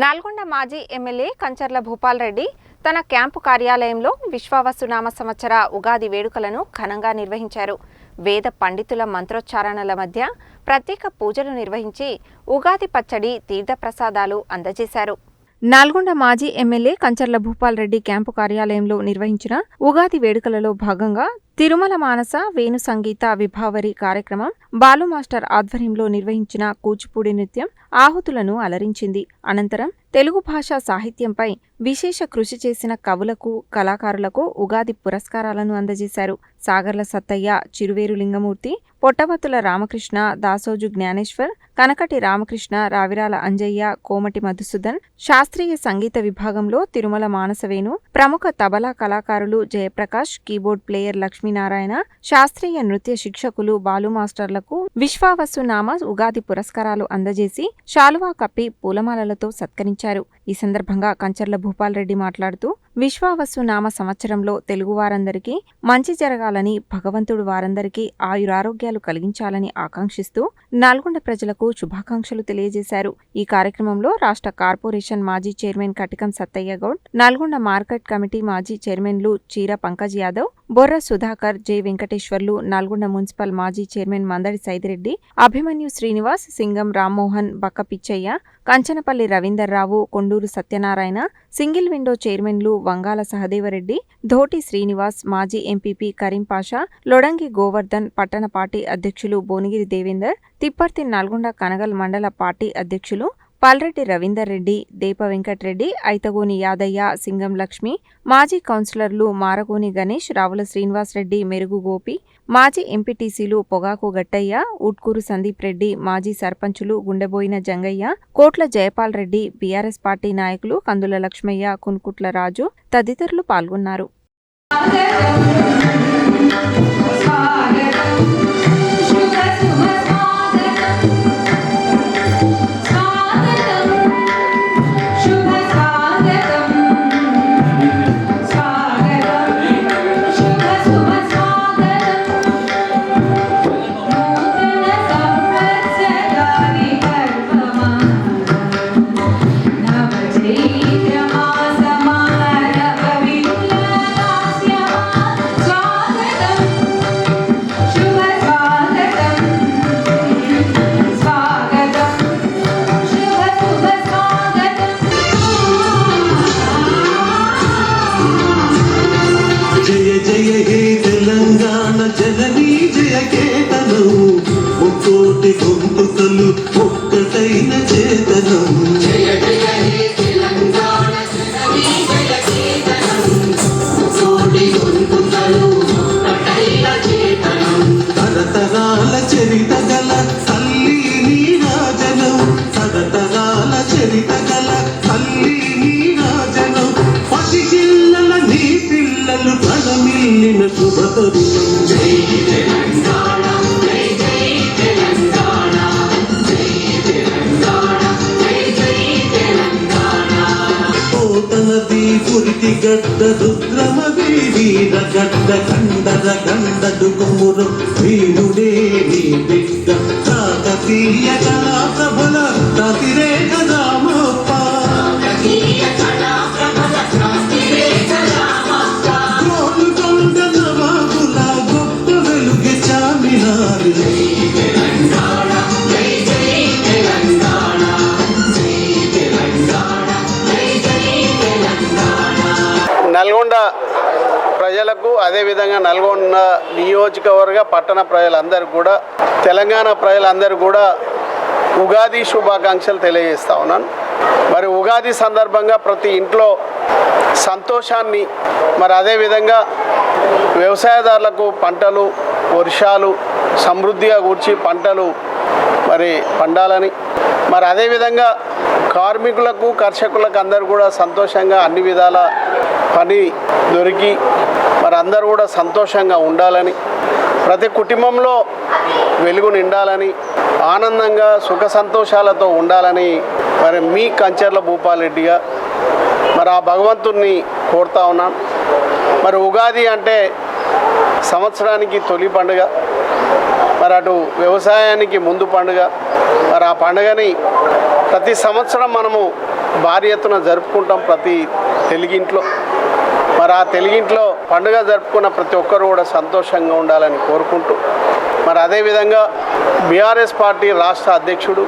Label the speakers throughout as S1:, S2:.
S1: నల్గొండ మాజీ ఎమ్మెల్యే కంచర్ల భూపాల్ రెడ్డి తన క్యాంపు కార్యాలయంలో విశ్వావసునామ సంవత్సర ఉగాది వేడుకలను ఘనంగా నిర్వహించారు. వేద పండితుల మంత్రోచ్చారణల మధ్య ప్రత్యేక పూజలు నిర్వహించి ఉగాది పచ్చడి తీర్థప్రసాదాలు అందజేశారు. నల్గొండ మాజీ ఎమ్మెల్యే కంచర్ల భూపాల్ రెడ్డి క్యాంపు కార్యాలయంలో నిర్వహించిన ఉగాది వేడుకలలో భాగంగా తిరుమల మానస వేణు సంగీత విభావరి కార్యక్రమం బాలు మాస్టర్ ఆధ్వర్యంలో నిర్వహించిన కూచిపూడి నృత్యం ఆహుతులను అలరించింది. అనంతరం తెలుగు భాషా సాహిత్యంపై విశేష కృషి చేసిన కవులకు కళాకారులకు ఉగాది పురస్కారాలను అందజేశారు. సాగర్ల సత్తయ్య చిరువేరు లింగమూర్తి పొట్టవత్తుల రామకృష్ణ దాసోజు జ్ఞానేశ్వర్ కనకటి రామకృష్ణ రావిరాల అంజయ్య కోమటి మధుసూదన్ శాస్త్రీయ సంగీత విభాగంలో తిరుమల మానసవేణు ప్రముఖ తబలా కళాకారులు జయప్రకాష్ కీబోర్డ్ ప్లేయర్ లక్ష్మీనారాయణ శాస్త్రీయ నృత్య శిక్షకులు బాలు మాస్టర్లకు విశ్వావసునామ ఉగాది పురస్కారాలు అందజేసి శాలువా కప్పి పూలమాలలతో సత్కరించారు. ఈ సందర్భంగా కంచర్ల భూపాల్ రెడ్డి మాట్లాడుతూ విశ్వావసు నామ సంవత్సరంలో తెలుగు వారందరికీ మంచి జరగాలని భగవంతుడు వారందరికీ ఆయురారోగ్యాలు కలిగించాలని ఆకాంక్షిస్తూ నల్గొండ ప్రజలకు శుభాకాంక్షలు తెలియజేశారు. ఈ కార్యక్రమంలో రాష్ట్ర కార్పొరేషన్ మాజీ chairman Katikam Sattaiah Goud Nalgonda market committee మాజీ చైర్మన్లు చీర పంకజ్ యాదవ్ బొర్ర సుధాకర్ జె వెంకటేశ్వర్లు నల్గొండ మున్సిపల్ మాజీ chairman Mandadi Saidireddy Abhimanyu Srinivas Singam Rammohan Bakka Pichaiah Kanchanapalli Ravinderrao Konduru Satyanarayana single window చైర్మన్లు వంగాల సహదేవరెడ్డి ధోటి శ్రీనివాస్ మాజీ ఎంపీపీ కరీంపాషా లొడంగి గోవర్ధన్ పట్టణ పార్టీ అధ్యక్షులు భువనగిరి దేవేందర్ తిప్పర్తి నల్గొండ కనగల్ మండల పార్టీ అధ్యక్షులు పాల్రెడ్డి రవీందర్ రెడ్డి దేప వెంకట్రెడ్డి ఐతగోని యాదయ్య సింగం లక్ష్మి మాజీ కౌన్సిలర్లు మారగోని గణేష్ రావుల శ్రీనివాస్ రెడ్డి మెరుగు గోపి మాజీ ఎంపీటీసీలు పొగాకు గట్టయ్య ఉట్కూరు సందీప్ రెడ్డి మాజీ సర్పంచులు గుండెబోయిన జంగయ్య కోట్ల జయపాల్ రెడ్డి బీఆర్ఎస్ పార్టీ నాయకులు కందుల లక్ష్మయ్య కున్కుట్ల రాజు తదితరులు పాల్గొన్నారు
S2: స్వాగతం yeah, yeah. ప్రణమిల్లిన శుభతరుణం జై పోతనది పురిటి గడ్డ రుద్రమది వీర గడ్డ కండర గండదు కొమ్మురు వీరుడే నీ బిడ్డ. కాకతీయ కళా ప్రభల ప్రతిరేక
S3: ప్రజలకు అదేవిధంగా నల్గొండ నియోజకవర్గ పట్టణ ప్రజలందరూ కూడా తెలంగాణ ప్రజలందరూ కూడా ఉగాది శుభాకాంక్షలు తెలియజేస్తా ఉన్నాను. మరి ఉగాది సందర్భంగా ప్రతి ఇంట్లో సంతోషాన్ని మరి అదేవిధంగా వ్యవసాయదారులకు పంటలు వర్షాలు సమృద్ధిగా కూర్చి పంటలు మరి పండాలని మరి అదేవిధంగా కార్మికులకు కర్షకులకు అందరూ కూడా సంతోషంగా అన్ని విధాల పని దొరికి మరి అందరూ కూడా సంతోషంగా ఉండాలని ప్రతి కుటుంబంలో వెలుగు నిండాలని ఆనందంగా సుఖ సంతోషాలతో ఉండాలని మరి మీ కంచర్ల భూపాలరెడ్డిగా మరి ఆ భగవంతుణ్ణి కోరుతా ఉన్నాను మరి ఉగాది అంటే సంవత్సరానికి తొలి పండుగ. మరి అటు వ్యవసాయానికి ముందు పండుగ. మరి ఆ పండుగని ప్రతి సంవత్సరం మనము భారీ ఎత్తున జరుపుకుంటాం ప్రతి తెలుగింట్లో. మరి ఆ తెలుగింట్లో పండుగ జరుపుకున్న ప్రతి ఒక్కరు కూడా సంతోషంగా ఉండాలని కోరుకుంటూ మరి అదేవిధంగా బీఆర్ఎస్ పార్టీ రాష్ట్ర అధ్యక్షుడు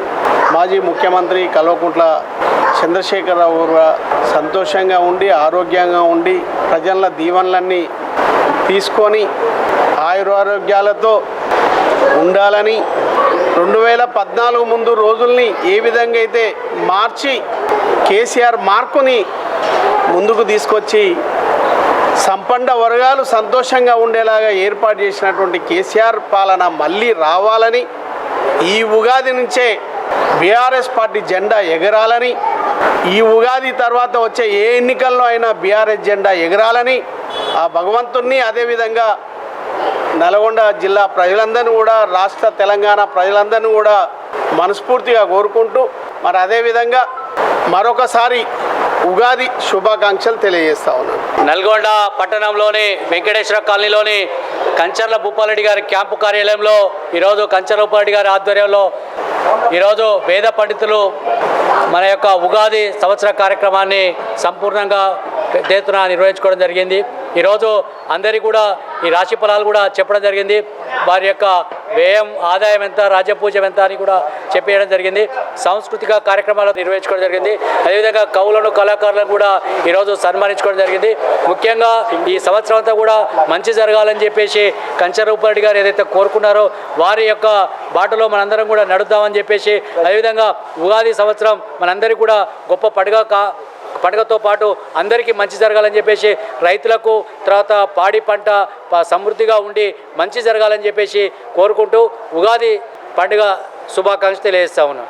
S3: మాజీ ముఖ్యమంత్రి కల్వకుంట్ల చంద్రశేఖరరావు సంతోషంగా ఉండి ఆరోగ్యంగా ఉండి ప్రజల దీవెనలన్నీ తీసుకొని ఆయురారోగ్యాలతో ఉండాలని రెండు వేల పద్నాలుగు ముందు రోజుల్ని ఏ విధంగా అయితే మార్చి కేసీఆర్ మార్కుని ముందుకు తీసుకొచ్చి సంపన్న వర్గాలు సంతోషంగా ఉండేలాగా ఏర్పాటు చేసినటువంటి కేసీఆర్ పాలన మళ్ళీ రావాలని ఈ ఉగాది నుంచే బీఆర్ఎస్ పార్టీ జెండా ఎగరాలని ఈ ఉగాది తర్వాత వచ్చే ఏ ఎన్నికల్లో అయినా బీఆర్ఎస్ జెండా ఎగరాలని ఆ భగవంతుణ్ణి అదేవిధంగా నల్గొండ జిల్లా ప్రజలందరినీ కూడా రాష్ట్ర తెలంగాణ ప్రజలందరినీ కూడా మనస్ఫూర్తిగా కోరుకుంటూ మరి అదేవిధంగా మరొకసారి ఉగాది శుభాకాంక్షలు తెలియజేస్తా ఉన్నాను.
S4: నల్గొండ పట్టణంలోని వెంకటేశ్వర కాలనీలోని కంచర్ల భూపాలరెడ్డి గారి క్యాంపు కార్యాలయంలో ఈరోజు కంచర్ల భూపాలరెడ్డి గారి ఆధ్వర్యంలో ఈరోజు వేద పండితులు మన యొక్క ఉగాది సంవత్సర కార్యక్రమాన్ని సంపూర్ణంగా పెద్ద ఎత్తున నిర్వహించుకోవడం జరిగింది. ఈరోజు అందరికీ కూడా ఈ రాశి ఫలాలు కూడా చెప్పడం జరిగింది. వారి యొక్క వ్యయం ఆదాయం ఎంత రాజ్యపూజ్యం ఎంత అని కూడా చెప్పేయడం జరిగింది. సాంస్కృతిక కార్యక్రమాలు నిర్వహించుకోవడం జరిగింది. అదేవిధంగా కవులను కళాకారులను కూడా ఈరోజు సన్మానించుకోవడం జరిగింది. ముఖ్యంగా ఈ సంవత్సరం అంతా కూడా మంచి జరగాలని చెప్పేసి కంచరూపారెడ్డి గారు ఏదైతే కోరుకున్నారో వారి యొక్క బాటలో మనందరం కూడా నడుద్దామని చెప్పేసి అదేవిధంగా ఉగాది సంవత్సరం మనందరికీ కూడా గొప్ప పండుగ కా పండుగతో పాటు అందరికీ మంచి జరగాలని చెప్పేసి రైతులకు తర్వాత పాడి పంట సమృద్ధిగా ఉండి మంచి జరగాలని చెప్పేసి కోరుకుంటూ ఉగాది పండుగ శుభాకాంక్షలు తెలియజేస్తా ఉన్నాం.